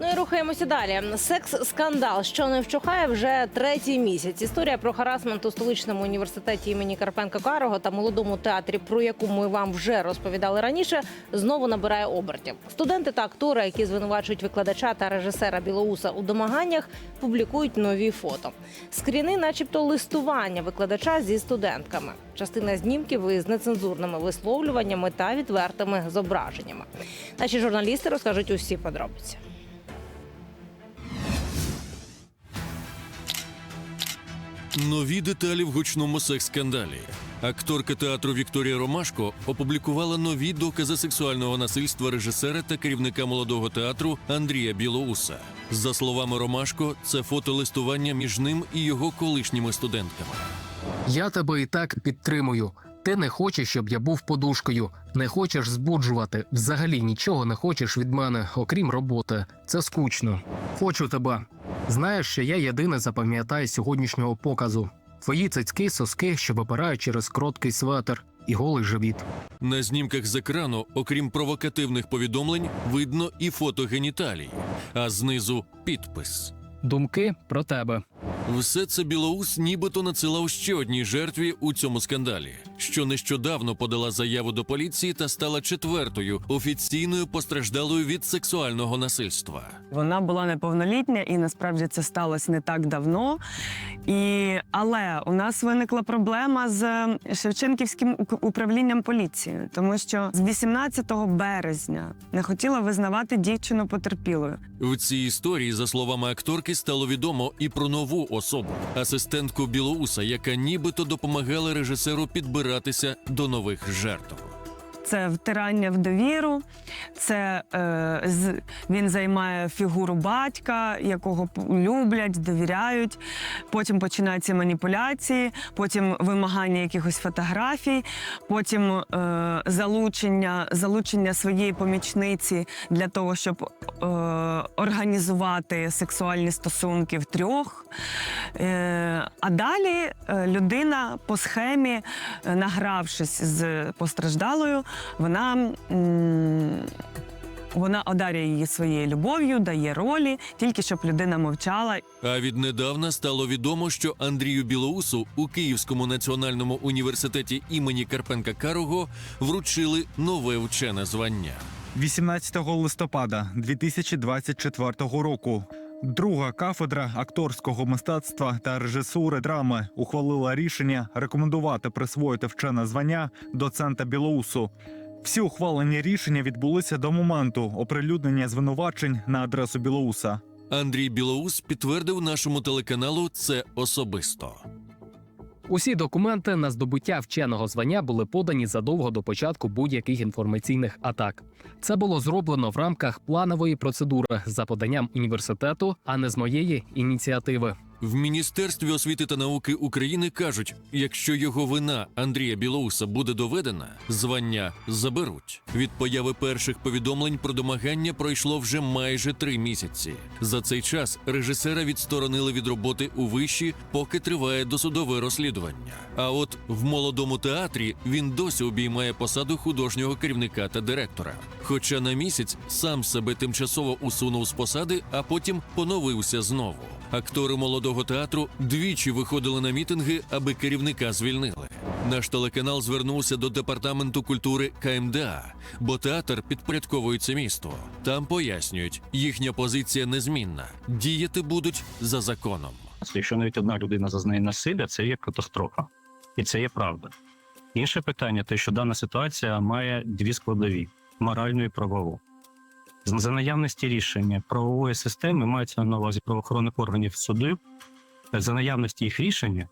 Ну і рухаємося далі. Секс-скандал, що не вщухає вже третій місяць. Історія про харасмент у столичному університеті імені Карпенка Карого та молодому театрі, про яку ми вам вже розповідали раніше, знову набирає обертів. Студенти та актори, які звинувачують викладача та режисера Білоуса у домаганнях, публікують нові фото. Скріни, начебто, листування викладача зі студентками. Частина знімків із нецензурними висловлюваннями та відвертими зображеннями. Наші журналісти розкажуть усі подробиці. Нові деталі в гучному секс-скандалі. Акторка театру Вікторія Ромашко опублікувала нові докази сексуального насильства режисера та керівника молодого театру Андрія Білоуса. За словами Ромашко, це фото листування між ним і його колишніми студентками. Я тебе і так підтримую. Ти не хочеш, щоб я був подушкою, не хочеш збуджувати. Взагалі нічого не хочеш від мене, окрім роботи. Це скучно. Хочу тебе. Знаєш, що я єдине запам'ятаю сьогоднішнього показу. Твої цицьки, соски, що випирають через короткий светр і голий живіт. На знімках з екрану, окрім провокативних повідомлень, видно і фото геніталій, а знизу підпис. Думки про тебе. Все це Білоус нібито надсилав ще одній жертві у цьому скандалі, що нещодавно подала заяву до поліції та стала четвертою офіційною постраждалою від сексуального насильства. Вона була неповнолітня, і насправді це сталося не так давно. І, але у нас виникла проблема з Шевченківським ук- управлінням поліції, тому що з 18 березня не хотіла визнавати дівчину потерпілою. В цій історії, за словами акторки, стало відомо і про нову особу асистентку Білоуса, яка нібито допомагала режисеру підбиратися до нових жертв. Це втирання в довіру, це е, з, він займає фігуру батька, якого люблять, довіряють. Потім починаються маніпуляції, потім вимагання якихось фотографій, потім е, залучення, залучення своєї помічниці для того, щоб е, організувати сексуальні стосунки в трьох. Е, а далі е, людина по схемі, е, награвшись з постраждалою, вона. Вона одарює її своєю любов'ю, дає ролі, тільки щоб людина мовчала. А віднедавна стало відомо, що Андрію Білоусу у Київському національному університеті імені Карпенка Карого вручили нове вчене звання. 18 листопада 2024 року. Друга кафедра акторського мистецтва та режисури драми ухвалила рішення рекомендувати присвоїти вчене звання доцента Білоусу. Всі ухвалені рішення відбулися до моменту оприлюднення звинувачень на адресу Білоуса. Андрій Білоус підтвердив нашому телеканалу це особисто. Усі документи на здобуття вченого звання були подані задовго до початку будь-яких інформаційних атак. Це було зроблено в рамках планової процедури за поданням університету, а не з моєї ініціативи. В Міністерстві освіти та науки України кажуть, якщо його вина Андрія Білоуса буде доведена, звання заберуть. Від появи перших повідомлень про домагання пройшло вже майже три місяці. За цей час режисера відсторонили від роботи у виші, поки триває досудове розслідування. А от в молодому театрі він досі обіймає посаду художнього керівника та директора. Хоча на місяць сам себе тимчасово усунув з посади, а потім поновився знову. Актори молодого театру двічі виходили на мітинги, аби керівника звільнили. Наш телеканал звернувся до департаменту культури КМДА, бо театр підпорядковується місту. Там пояснюють, їхня позиція незмінна. Діяти будуть за законом. Якщо навіть одна людина зазнає насилля, це є катастрофа, і це є правда. Інше питання, те, що дана ситуація має дві складові: моральну і правову. За наявності рішення правової системи мається на увазі правоохоронних органів суду. За наявності їх рішення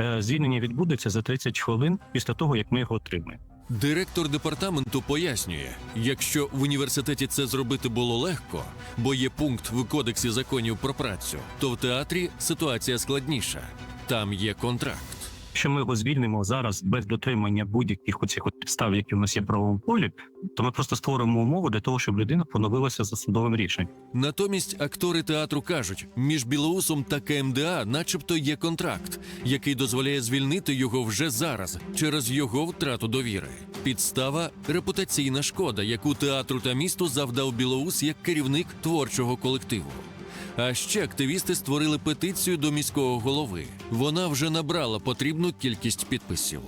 е, звільнення відбудеться за 30 хвилин після того, як ми його отримаємо. Директор департаменту пояснює, якщо в університеті це зробити було легко, бо є пункт в кодексі законів про працю, то в театрі ситуація складніша. Там є контракт. Якщо ми його звільнимо зараз без дотримання будь-яких оцих от підстав, які у нас є в правовому полі, то ми просто створимо умови для того, щоб людина поновилася за судовим рішенням. Натомість актори театру кажуть, між Білоусом та КМДА, начебто, є контракт, який дозволяє звільнити його вже зараз через його втрату довіри. Підстава репутаційна шкода, яку театру та місту завдав Білоус як керівник творчого колективу. А ще активісти створили петицію до міського голови. Вона вже набрала потрібну кількість підписів.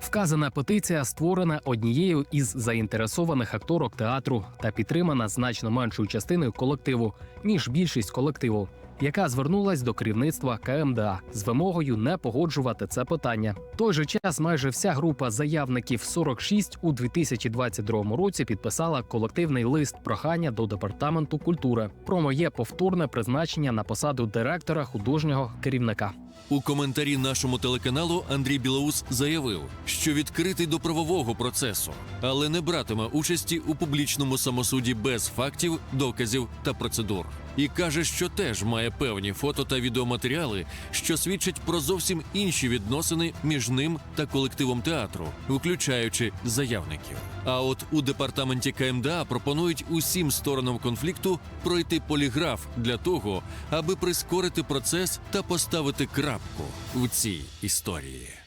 Вказана петиція створена однією із заінтересованих акторок театру та підтримана значно меншою частиною колективу, ніж більшість колективу, яка звернулась до керівництва КМДА з вимогою не погоджувати це питання. Той же час майже вся група заявників 46 у 2022 році підписала колективний лист прохання до департаменту культури про моє повторне призначення на посаду директора художнього керівника. У коментарі нашому телеканалу Андрій Білоус заявив, що відкритий до правового процесу, але не братиме участі у публічному самосуді без фактів, доказів та процедур. І каже, що теж має певні фото та відеоматеріали, що свідчать про зовсім інші відносини між ним та колективом театру, включаючи заявників. А от у департаменті КМДА пропонують усім сторонам конфлікту пройти поліграф для того, аби прискорити процес та поставити крапку в цій історії.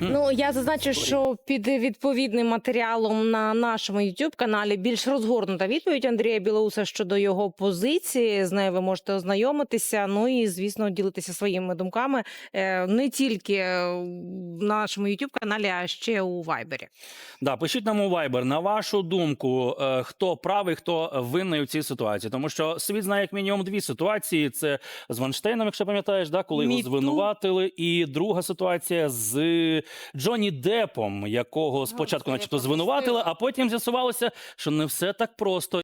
Ну я зазначу, що під відповідним матеріалом на нашому youtube каналі більш розгорнута відповідь Андрія Білоуса щодо його позиції. З нею ви можете ознайомитися. Ну і звісно, ділитися своїми думками е, не тільки е, в нашому youtube каналі, а ще у Вайбері. Да, пишіть нам у Viber, на вашу думку, е, хто правий, хто винний у цій ситуації. Тому що світ знає як мінімум дві ситуації: це з Ванштейном, якщо пам'ятаєш, да, коли його звинуватили, і друга ситуація з Джонні Депом, якого спочатку, начебто, звинуватили, а потім з'ясувалося, що не все так просто.